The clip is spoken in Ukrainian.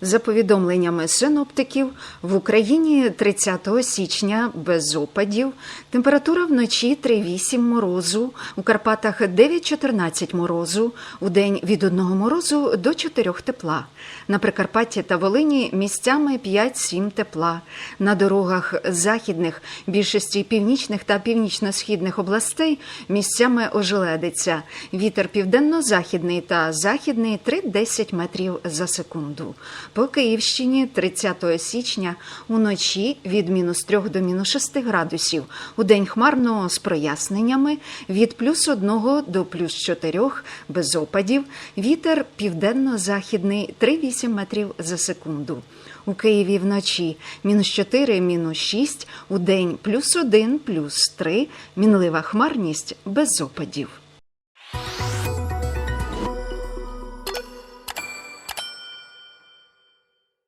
За повідомленнями синоптиків, в Україні 30 січня без опадів, температура вночі 3,8 морозу, у Карпатах 9-14 морозу, у день від 1 морозу до 4 тепла. На Прикарпатті та Волині місцями 5-7 тепла. На дорогах західних, більшості північних та північно-східних областей місцями ожеледиться. Вітер південно-західний та західний 3-10 метрів за секунду. По Київщині 30 січня уночі від мінус 3 до мінус 6 градусів. У день хмарно з проясненнями від плюс 1 до плюс 4 без опадів. Вітер південно-західний 3-8 метрів за секунду. У Києві вночі мінус 4, мінус 6, у день плюс 1, плюс 3, мінлива хмарність без опадів.